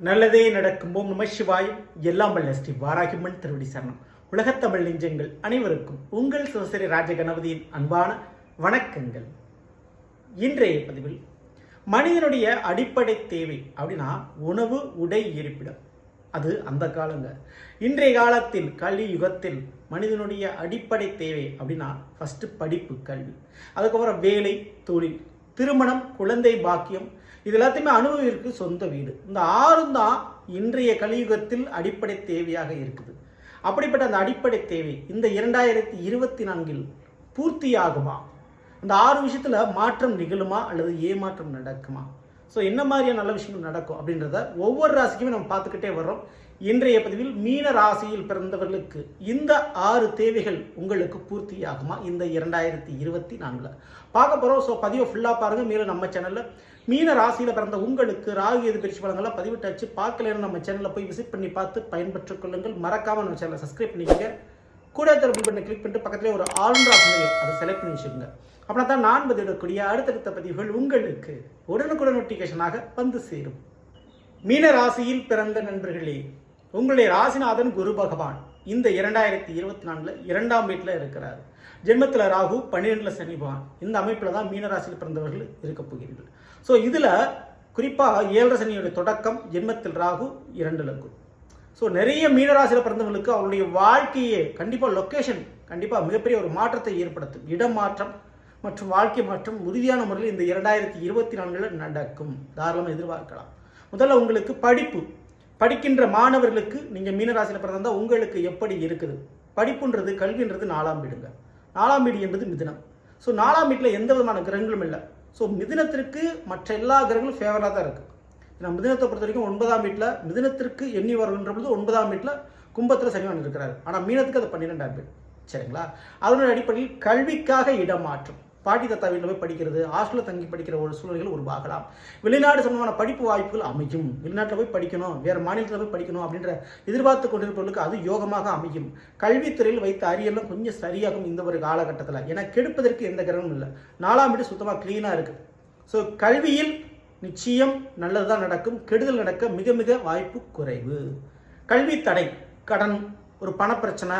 நல்லதே நடக்கும். ஓம் நம சிவாயம். எல்லாம் வல்ல ஸ்ரீ வாராகிமன் திருவடி சரணம். உலகத்தமிழ் நெஞ்சங்கள் அனைவருக்கும் உங்கள் சிவசரி ராஜ கணபதியின் அன்பான வணக்கங்கள். இன்றைய பதிவில் மனிதனுடைய அடிப்படை தேவை அப்படின்னா உணவு உடை இருப்பிடம். அது அந்த காலங்க. இன்றைய காலத்தில் கல்வி யுகத்தில் மனிதனுடைய அடிப்படை தேவை அப்படின்னா ஃபஸ்ட்டு படிப்பு கல்வி. அதுக்கப்புறம் வேலை தொழில். திருமணம் குழந்தை பாக்கியம் இது எல்லாத்தையுமே அனுபவிற்கு சொந்த வீடு. இந்த ஆறும் தான் இன்றைய கலியுகத்தில் அடிப்படை தேவையாக இருக்குது. அப்படிப்பட்ட அந்த அடிப்படை தேவை இந்த இரண்டாயிரத்தி இருபத்தி நான்கில் பூர்த்தியாகுமா? அந்த ஆறு விஷயத்தில் மாற்றம் நிகழுமா அல்லது ஏமாற்றம் நடக்குமா? ஸோ என்ன மாதிரியான நல்ல விஷயங்கள் நடக்கும் அப்படின்றத ஒவ்வொரு ராசிக்குமே நம்ம பார்த்துக்கிட்டே வர்றோம். இன்றைய பதிவில் மீன ராசியில் பிறந்தவர்களுக்கு இந்த ஆறு தேவைகள் உங்களுக்கு பூர்த்தியாகுமா? இந்த இரண்டாயிரத்தி இருபத்தி நான்குல. பார்க்க போகிறோம் ஸோ பதிவை ஃபுல்லாக பாருங்க. மேலும் நம்ம சேனலில் மீன ராசியில் பிறந்த உங்களுக்கு ராகு எது பிரிச்சு பலங்கள்லாம் பதிவிட்டாச்சு. பார்க்கலன்னு நம்ம சேனலில் போய் விசிட் பண்ணி பார்த்து பயன்பெற்றுக் கொள்ளுங்கள். மறக்காம நம்ம சேனலை சப்ஸ்கிரைப் பண்ணிக்கோங்க. கூட தரப்பு பண்ணி கிளிக் பண்ணிட்டு பக்கத்துலேயே ஒரு ஆல்ரவுண்டர் ஆப்ஷன் அதை செலக்ட் பண்ணி வச்சுக்கோங்க. அப்படின்னா தான் நான் பதிவிடக்கூடிய அடுத்தடுத்த பதிவுகள் உங்களுக்கு உடனுக்குடன் நோட்டிஃபிகேஷனாக வந்து சேரும். மீன ராசியில் பிறந்த நண்பர்களே உங்களுடைய ராசிநாதன் குரு பகவான் இந்த இரண்டாயிரத்தி இருபத்தி நாலில் இரண்டாம் வீட்டில் இருக்கிறார். ஜென்மத்தில் ராகு பன்னிரெண்டில் சனி பகவான். இந்த அமைப்பில் தான் மீனராசியில் பிறந்தவர்கள் இருக்க போகிறீர்கள். ஸோ இதில் குறிப்பாக ஏழரை சனியுடைய தொடக்கம் ஜென்மத்தில் ராகு இரண்டுல குரு. ஸோ நிறைய மீனராசியில் பிறந்தவங்களுக்கு அவருடைய வாழ்க்கையே கண்டிப்பாக லொக்கேஷன் கண்டிப்பாக மிகப்பெரிய ஒரு மாற்றத்தை ஏற்படுத்தும். இடம் மாற்றம் மற்றும் வாழ்க்கை மாற்றம் உறுதியான முறையில் இந்த இரண்டாயிரத்தி இருபத்தி நான்கில் நடக்கும். தாராளமாக எதிர்பார்க்கலாம். முதல்ல உங்களுக்கு படிப்பு. படிக்கின்ற மாணவர்களுக்கு நீங்கள் மீனராசியில் பிறந்தா உங்களுக்கு எப்படி இருக்குது? படிப்புன்றது கல்வின்றது நாலாம் வீடுங்க. நாலாம் வீடு என்பது மிதினம். ஸோ நாலாம் வீட்டில் எந்த விதமான கிரகங்களும் இல்லை. ஸோ மிதினத்திற்கு மற்ற எல்லா கிரகங்களும் ஃபேவராக தான் இருக்குது ஏன்னா மிதினத்தை பொறுத்த வரைக்கும் ஒன்பதாம் வீட்டில் மிதினத்திற்கு எண்ணி வருகின்ற பொழுது ஒன்பதாம் வீட்டில் கும்பத்தில் சனிவான் இருக்கிறார். ஆனால் மீனத்துக்கு அது பன்னிரெண்டாம் வீடு. சரிங்களா? அதனுடைய அடிப்படையில் கல்விக்காக இடமாற்றம். பாட்டி தத்தா வீட்டில் போய் படிக்கிறது ஹாஸ்டலில் தங்கி படிக்கிற ஒரு சூழ்நிலைகள் உருவாகலாம். வெளிநாடு சம்பந்தமான படிப்பு வாய்ப்புகள் அமையும். வெளிநாட்டில் போய் படிக்கணும் வேறு மாநிலத்தில் போய் படிக்கணும் அப்படின்ற எதிர்பார்த்து கொண்டிருப்பவர்களுக்கு அது யோகமாக அமையும். கல்வித்துறையில் வைத்த அரியெல்லாம் கொஞ்சம் சரியாகும் இந்த ஒரு காலகட்டத்தில். ஏன்னா கெடுப்பதற்கு எந்த கிரகமும் இல்லை. நாலாம் வீடு சுத்தமாக க்ளீனாக இருக்குது ஸோ கல்வியில் நிச்சயம் நல்லதுதான் நடக்கும். கெடுதல் நடக்க மிக மிக வாய்ப்பு குறைவு. கல்வி தடை கடன் ஒரு பணப்பிரச்சனை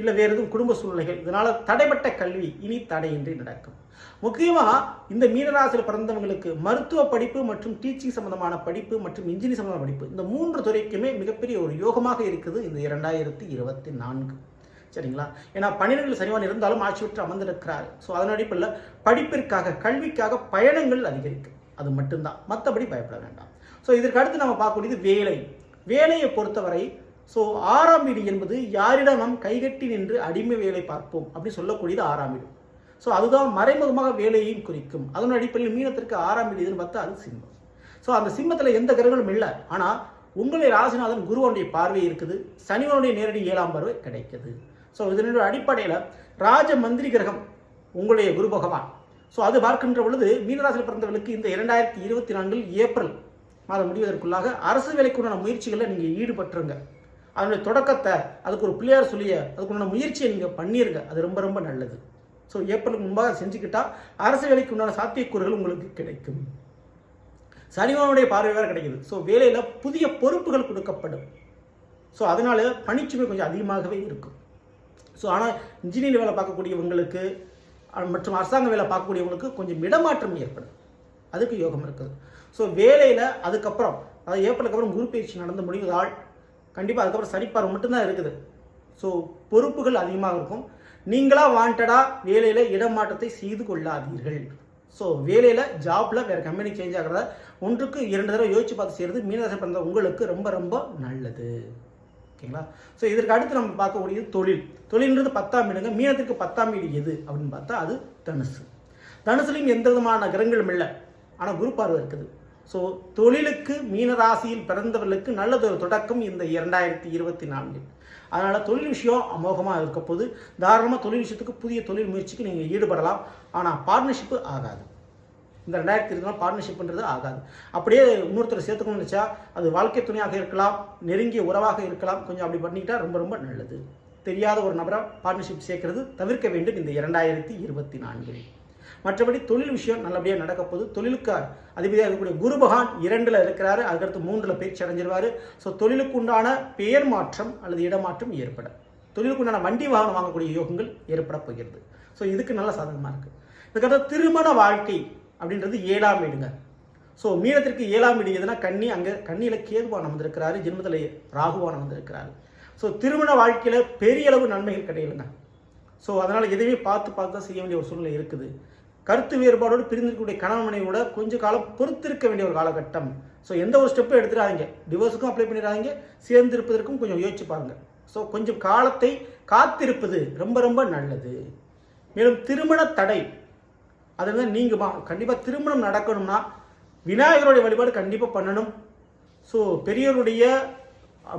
இல்லை வேறு எதுவும் குடும்ப சூழ்நிலைகள் இதனால் தடைப்பட்ட கல்வி இனி தடையின்றி நடக்கும். முக்கியமாக இந்த மீனராசியில் பிறந்தவங்களுக்கு மருத்துவ படிப்பு மற்றும் டீச்சிங் சம்பந்தமான படிப்பு மற்றும் இன்ஜினியரிங் சம்பந்தமான படிப்பு இந்த மூன்று துறைக்குமே மிகப்பெரிய ஒரு யோகமாக இருக்குது இந்த இரண்டாயிரத்தி இருபத்தி நான்கு. சரிங்களா? ஏன்னா பன்னிரெண்டு சனிவான் இருந்தாலும் ஆட்சி விட்டு அமர்ந்திருக்கிறார். ஸோ அதன் அடிப்படையில் படிப்பிற்காக கல்விக்காக பயணங்கள் அதிகரிக்கும் அது மட்டும்தான். மற்றபடி பயப்பட வேண்டாம். ஸோ இதற்கு அடுத்து நம்ம பார்க்கக்கூடியது வேலை. வேலையை பொறுத்தவரை ஸோ ஆறாம் வீடு என்பது யாரிடம் நாம் கைகட்டி நின்று அடிமை வேலை பார்ப்போம் அப்படின்னு சொல்லக்கூடியது ஆறாம் வீடு. ஸோ அதுதான் மறைமுகமாக வேலையையும் குறிக்கும். அதன் அடிப்படையில் மீனத்திற்கு ஆறாம் வீடு இதுன்னு பார்த்தா அது சிம்மம். ஸோ அந்த சிம்மத்தில் எந்த கிரகங்களும் இல்லை. ஆனால் உங்களுடைய ராசிநாதன் குருவனுடைய பார்வை இருக்குது. சனிவனுடைய நேரடி ஏழாம் பார்வை கிடைக்குது. ஸோ இதனுடைய அடிப்படையில் ராஜ மந்திரி கிரகம் உங்களுடைய குரு பகவான். ஸோ அது பார்க்கின்ற பொழுது மீனராசியில் பிறந்தவர்களுக்கு இந்த இரண்டாயிரத்தி இருபத்தி நான்கில் ஏப்ரல் மாதம் முடிவதற்குள்ளாக அரசு வேலைக்குண்டான முயற்சிகளில் நீங்கள் ஈடுபட்டுருங்க. அதனுடைய தொடக்கத்தை அதுக்கு ஒரு பிள்ளையார் சொல்லிய அதுக்குண்டான முயற்சியை நீங்கள் பண்ணிடுங்க அது ரொம்ப ரொம்ப நல்லது. ஸோ ஏப்ரலுக்கு முன்பாக செஞ்சுக்கிட்டா அரசு வேலைக்கு உண்டான சாத்தியக்கூறுகள் உங்களுக்கு கிடைக்கும். சனிவானுடைய பார்வை வேறு கிடைக்குது. ஸோ வேலையில் புதிய பொறுப்புகள் கொடுக்கப்படும். ஸோ அதனால பணிச்சுமை கொஞ்சம் அதிகமாகவே இருக்கும். ஸோ ஆனால் இன்ஜினியரிங் வேலை பார்க்கக்கூடியவங்களுக்கு மற்றும் அரசாங்க வேலை பார்க்கக்கூடியவங்களுக்கு கொஞ்சம் இடமாற்றம் ஏற்படும். அதுக்கு யோகம் இருக்குது. ஸோ வேலையில் அதுக்கப்புறம் அதாவது ஏப்ரலுக்கு அப்புறம் குரு பயிற்சி நடந்து முடிவதால் கண்டிப்பாக அதுக்கப்புறம் சரிப்பார்வை மட்டும்தான் இருக்குது. ஸோ பொறுப்புகள் அதிகமாக இருக்கும். நீங்களாக வாண்டடாக வேலையில் இடமாற்றத்தை செய்து கொள்ளாதீர்கள். ஸோ வேலையில் ஜாப்பில் வேறு கம்பெனி சேஞ்ச் ஆகிறத? ஒன்றுக்கு இரண்டு தடவை யோசிச்சு பார்த்து செய்கிறது மீனராசி பிறந்த உங்களுக்கு ரொம்ப ரொம்ப நல்லது. ஓகேங்களா? ஸோ இதற்கு அடுத்து நம்ம பார்க்கக்கூடியது தொழில். தொழில்ன்றது பத்தாம் வீடுங்க மீனத்திற்கு பத்தாம் வீடு எது? அப்படின்னு பார்த்தா அது தனுசு. தனுசுலையும் எந்த விதமான கிரகங்களும் இல்லை. ஆனால் குரு பார்வை இருக்குது. ஸோ தொழிலுக்கு மீனராசியில் பிறந்தவர்களுக்கு நல்லதொரு தொடக்கம் இந்த இரண்டாயிரத்தி இருபத்தி நான்கில் அதனால் தொழில் விஷயம் அமோகமாக இருக்க போது தாராளமாக தொழில் விஷயத்துக்கு புதிய தொழில் முயற்சிக்கு நீங்கள் ஈடுபடலாம். ஆனால் பார்ட்னர்ஷிப்பு ஆகாது. இந்த ரெண்டாயிரத்தி இருபத்தி பார்ட்னர்ஷிப்ன்றது ஆகாது. அப்படியே இன்னொருத்தர் சேர்த்துக்கணும்னு நினச்சா அது வாழ்க்கை துணையாக இருக்கலாம் நெருங்கிய உறவாக இருக்கலாம். கொஞ்சம் அப்படி பண்ணிக்கிட்டால் ரொம்ப ரொம்ப நல்லது. தெரியாத ஒரு நபரை பார்ட்னர்ஷிப் சேர்க்கறது தவிர்க்க வேண்டும் இந்த இரண்டாயிரத்தி இருபத்தி நான்கில். மற்றபடி தொழில் விஷயம் நல்லபடியாக நடக்க போகுது. தொழிலுக்கு அதிபதியாக இருக்கக்கூடிய குரு பகவான் இரண்டில் இருக்கிறாரு. அதுக்கடுத்து மூன்றில் பயிற்சி அடைஞ்சிருவார். ஸோ தொழிலுக்கு உண்டான பெயர் மாற்றம் அல்லது இடமாற்றம் ஏற்படும் தொழிலுக்கு உண்டான வண்டி வாகனம் வாங்கக்கூடிய யோகங்கள் ஏற்பட போகிறது. ஸோ இதுக்கு நல்ல சாதகமாக இருக்குது இதுக்கடுத்து திருமண வாழ்க்கை அப்படின்றது ஏழாம் வீடுங்க. ஸோ மீனத்திற்கு ஏழாம் வீடு எதுனா கண்ணி அங்கே கண்ணியில் கேதுவான் வந்திருக்கிறாரு. ஜென்மத்தில் ராகுவானம் வந்திருக்கிறாரு. ஸோ திருமண வாழ்க்கையில் பெரிய அளவு நன்மைகள் கிடையாதுங்க ஸோ அதனால் எதையுமே பார்த்து பார்த்து தான் செய்ய வேண்டிய ஒரு சூழ்நிலை இருக்குது. கருத்து வேறுபாடோடு பிரிந்திருக்கக்கூடிய கணவன் மனைவியோட கொஞ்ச காலம் பொறுத்திருக்க வேண்டிய ஒரு காலகட்டம். ஸோ எந்த ஒரு ஸ்டெப்பும் எடுத்துடாதீங்க. டிவோர்ஸுக்கும் அப்ளை பண்ணிடாதீங்க. சேர்ந்திருப்பதற்கும் கொஞ்சம் யோசிச்சு பாருங்க. ஸோ கொஞ்சம் காலத்தை காத்திருப்பது ரொம்ப ரொம்ப நல்லது. மேலும் திருமண தடை. அதில் நீங்கள் கண்டிப்பாக திருமணம் நடக்கணும்னா விநாயகருடைய வழிபாடு கண்டிப்பாக பண்ணணும். ஸோ பெரியவருடைய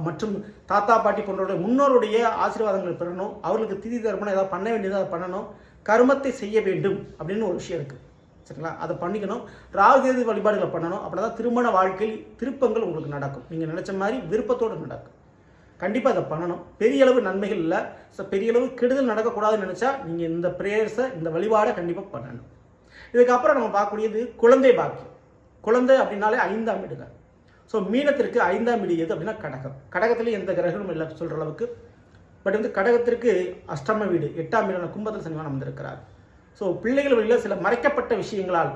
மற்றும் தாத்தா பாட்டி போன்றவருடைய முன்னோருடைய ஆசீர்வாதங்கள் பெறணும். அவர்களுக்கு திதி தர்மணம் ஏதாவது பண்ண வேண்டியதை அதை பண்ணணும். கர்மத்தை செய்ய வேண்டும் அப்படின்னு ஒரு விஷயம் இருக்குது சரிங்களா? அதை பண்ணிக்கணும். ராகுகேது வழிபாடுகளை பண்ணணும். அப்படின்னா தான் திருமண வாழ்க்கையில் திருப்பங்கள் உங்களுக்கு நடக்கும். நீங்கள் நினச்ச மாதிரி விருப்பத்தோடு நடக்கும். கண்டிப்பாக அதை பண்ணணும். பெரிய அளவு நன்மைகள் இல்லை. ஸோ பெரிய அளவு கெடுதல் நடக்கக்கூடாதுன்னு நினச்சா நீங்கள் இந்த ப்ரேயர்ஸை இந்த வழிபாடை கண்டிப்பாக பண்ணணும். இதுக்கப்புறம் நம்ம பார்க்கக்கூடியது குழந்தை பாக்கியம். குழந்தை அப்படின்னாலே ஐந்தாம் வீடுங்க ஸோ மீனத்திற்கு ஐந்தாம் வீடு எது அப்படின்னா கடகம். கடகத்திலேயே எந்த கிரகமும் இல்லை சொல்கிற அளவுக்கு. பட் வந்து கடகத்திற்கு அஷ்டம வீடு எட்டாம் வீடான கும்பத்தில் சனிவானம் வந்திருக்கிறார் ஸோ பிள்ளைகள் வழியில் சில மறைக்கப்பட்ட விஷயங்களால்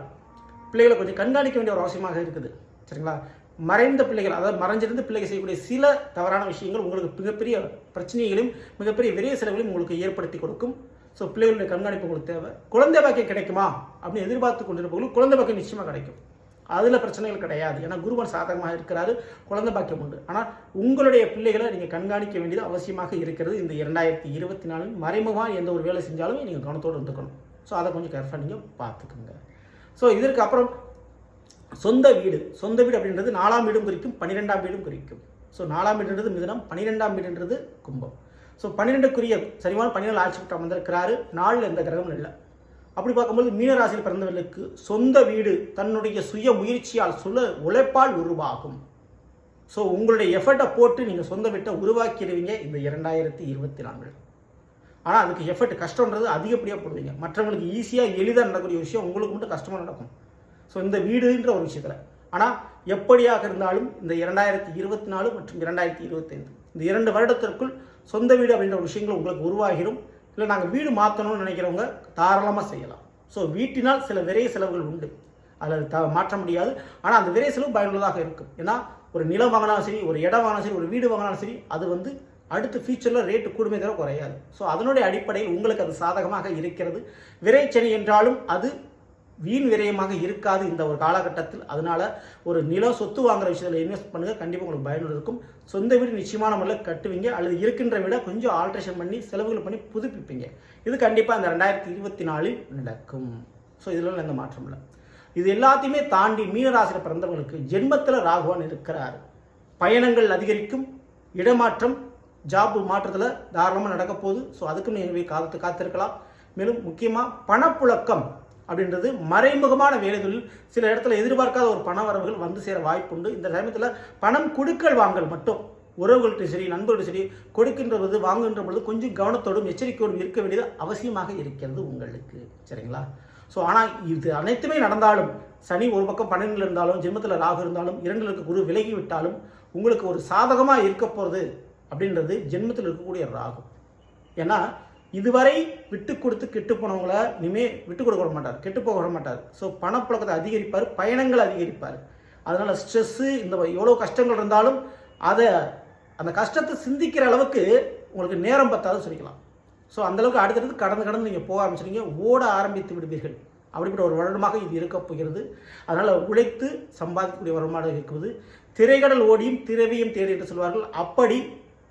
பிள்ளைகளை கொஞ்சம் கண்காணிக்க வேண்டிய ஒரு அவசியமாக இருக்குது. சரிங்களா? மறைந்த பிள்ளைகள் அதாவது மறைஞ்சிருந்து பிள்ளைகள் செய்யக்கூடிய சில தவறான விஷயங்கள் உங்களுக்கு மிகப்பெரிய பிரச்சனைகளையும் மிகப்பெரிய விரைய செலவுகளையும் உங்களுக்கு ஏற்படுத்தி கொடுக்கும். ஸோ பிள்ளைகளுடைய கண்காணிப்பு உங்களுக்கு தேவை. குழந்தை பாக்கியம் கிடைக்குமா? அப்படின்னு எதிர்பார்த்து கொண்டிருப்பவர்களுக்கு குழந்தை பாக்கியம் நிச்சயமாக கிடைக்கும். அதில் பிரச்சனைகள் கிடையாது. ஏன்னா குருவன் சாதகமாக இருக்கிறாரு குழந்தை பாக்கியம் உண்டு. ஆனால் உங்களுடைய பிள்ளைகளை நீங்கள் கண்காணிக்க வேண்டியது அவசியமாக இருக்கிறது இந்த இரண்டாயிரத்தி இருபத்தி நாலில். மறைமுகமாக எந்த ஒரு வேலை செஞ்சாலும் நீங்கள் கவனத்தோடு இருந்துக்கணும். ஸோ அதை கொஞ்சம் கேர்ஃபுல்லாக நீங்கள் பார்த்துக்கோங்க. ஸோ இதற்கு அப்புறம் சொந்த வீடு. சொந்த வீடு அப்படின்றது நாலாம் வீடும் குறிக்கும் பன்னிரெண்டாம் வீடும் குறிக்கும். ஸோ நாலாம் வீடுன்றது மிதனம் பன்னிரெண்டாம் வீடுன்றது கும்பம். ஸோ பன்னிரெண்டுக்குரிய சரிமான பன்னிரெண்டு ஆட்சி பெற்ற வந்திருக்கிறாரு நாளில் எந்த கிரகமும் இல்லை. அப்படி பார்க்கும்போது மீனராசியில் பிறந்தவர்களுக்கு சொந்த வீடு தன்னுடைய சுய முயற்சியால் சுல உழைப்பால் உருவாகும். ஸோ உங்களுடைய எஃபர்ட்டை போட்டு நீங்கள் சொந்த வீட்டை உருவாக்கிடுவீங்க இந்த இரண்டாயிரத்தி இருபத்தி நான்கு. ஆனால் அதுக்கு எஃபர்ட் கஷ்டன்றது அதிகப்படியாக போடுவீங்க. மற்றவங்களுக்கு ஈஸியாக எளிதாக நடக்கக்கூடிய விஷயம் உங்களுக்கு மட்டும் கஷ்டமாக நடக்கும். ஸோ இந்த வீடுன்ற ஒரு விஷயத்தில். ஆனால் எப்படியாக இருந்தாலும் இந்த இரண்டாயிரத்தி இருபத்தி நாலு மற்றும் இரண்டாயிரத்தி இருபத்தைந்து இந்த இரண்டு வருடத்திற்குள் சொந்த வீடு அப்படின்ற விஷயங்கள் உங்களுக்கு உருவாகிடும். இல்லை நாங்கள் வீடு மாற்றணும்னு நினைக்கிறவங்க தாராளமாக செய்யலாம். ஸோ வீட்டினால் சில விரைய செலவுகள் உண்டு. அதில் த மாற்ற முடியாது. ஆனால் அந்த விரைய செலவு பயனுள்ளதாக இருக்கும். ஏன்னா ஒரு நிலம் வாங்கினாலும் சரி ஒரு இடம் வாங்கினாலும் சரி ஒரு வீடு வாங்கினாலும் சரி அது வந்து அடுத்த ஃபியூச்சரில் ரேட்டு கூடுமே தவிர குறையாது. ஸோ அதனுடைய அடிப்படையில் உங்களுக்கு அது சாதகமாக இருக்கிறது. விரைச்சனி என்றாலும் அது வீண் விரயமாக இருக்காது இந்த ஒரு காலகட்டத்தில். அதனால ஒரு நிலம் சொத்து வாங்குற விஷயத்தில் இன்வெஸ்ட் பண்ணுங்க. கண்டிப்பாக உங்களுக்கு பயனுள்ள இருக்கும். சொந்த வீடு நிச்சயமான முறையில் கட்டுவீங்க. அல்லது இருக்கின்ற விட கொஞ்சம் ஆல்ட்ரேஷன் பண்ணி செலவுகள் பண்ணி புதுப்பிப்பீங்க. இது கண்டிப்பாக இந்த ரெண்டாயிரத்தி இருபத்தி நாலில் நடக்கும். ஸோ இதில் எந்த மாற்றம் இல்லை. இது எல்லாத்தையுமே தாண்டி மீனராசியில் பிறந்தவங்களுக்கு ஜென்மத்தில் ராகுவான் இருக்கிறார். பயணங்கள் அதிகரிக்கும். இடமாற்றம் ஜாப் மாற்றத்தில் தாராளமாக நடக்க போகுது ஸோ அதுக்கும் நீங்கள் காத்து காத்திருக்கலாம். மேலும் முக்கியமாக பணப்புழக்கம். அப்படின்றது மறைமுகமான வேலைகளில் சில இடத்துல எதிர்பார்க்காத ஒரு பண வரவுகள் வந்து சேர வாய்ப்புண்டு. இந்த சமயத்தில் பணம் கொடுக்கல் வாங்கல் மட்டும். உறவுகள்கிட்ட சரி நண்பர்கள்ட்ட சரி கொடுக்கின்ற பொழுது வாங்குகின்ற பொழுது கொஞ்சம் கவனத்தோடும் எச்சரிக்கையோடும் இருக்க வேண்டியது அவசியமாக இருக்கிறது உங்களுக்கு. சரிங்களா? ஸோ ஆனால் இது அனைத்துமே நடந்தாலும் சனி ஒரு பக்கம் பன்னெண்டில் இருந்தாலும் ஜென்மத்தில் ராகு இருந்தாலும் இரண்டில் இருக்க குரு விலகி விட்டாலும் உங்களுக்கு ஒரு சாதகமாக இருக்க போகிறது அப்படின்றது ஜென்மத்தில் இருக்கக்கூடிய ராகு. ஏன்னா இதுவரை விட்டு கொடுத்து கெட்டு போனவங்கள இனிமே விட்டு கொடுக்க விட மாட்டார். கெட்டு போக விட மாட்டார். ஸோ பணப்புழக்கத்தை அதிகரிப்பார் பயணங்கள் அதிகரிப்பார். அதனால் ஸ்ட்ரெஸ்ஸு இந்த எவ்வளோ கஷ்டங்கள் இருந்தாலும் அதை அந்த கஷ்டத்தை சிந்திக்கிற அளவுக்கு உங்களுக்கு நேரம் பத்தாது சொல்லிக்கலாம் ஸோ அந்தளவுக்கு அடுத்தடுத்து கடந்து கடந்து நீங்கள் போக ஆரம்பிச்சிருங்க ஓட ஆரம்பித்து விடுவீர்கள். அப்படிப்பட்ட ஒரு வருடமாக இது இருக்கப் போகிறது. அதனால் உழைத்து சம்பாதிக்கக்கூடிய வருமானம் இருக்குது. திரைகடல் ஓடியும் திரவியும் தேடி என்று சொல்வார்கள். அப்படி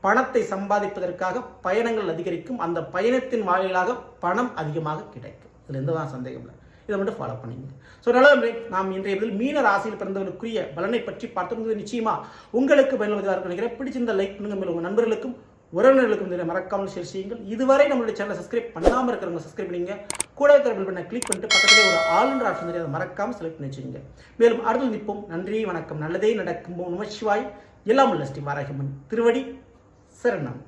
பணத்தை சம்பாதிப்பதற்காக பயணங்கள் அதிகரிக்கும். அந்த பயணத்தின் வாயிலாக பணம் அதிகமாக கிடைக்கும். இதில் எந்த தான் சந்தேகம் இல்லை. இதை மட்டும் ஃபாலோ பண்ணிங்க. ஸோ நல்ல நாம் இன்றைய இதில் மீன ராசியில் பிறந்தவர்களுக்குரிய பலனை பற்றி பார்த்தோம். நிச்சயமா உங்களுக்கு பயனுள்ளதாக இருக்கும் நினைக்கிறேன். பிடிச்சிருந்த லைக் பண்ணுங்க. மேலும் உங்கள் நண்பர்களுக்கும் உறவினர்களுக்கும் இதில் மறக்காமல் ஷேர் செய்யுங்கள். இதுவரை நம்மளுடைய சேனலை சப்ஸ்கிரைப் பண்ணாமல் இருக்கிறவங்க சப்ஸ்கிரைப் பண்ணிங்க. கூட தரப்பில் பண்ண கிளிக் பண்ணிட்டு பக்கத்தில் ஒரு ஆளுன்ற ஆப்ஷன் தெரியும் அதை மறக்காமல் செலக்ட் பண்ணி வச்சுங்க மேலும் அடுத்து நிற்போம் நன்றி வணக்கம். நல்லதே நடக்கும் நம சிவாய். எல்லாம் உள்ள ஸ்ரீ வாராகிமன் திருவடி. சரணம்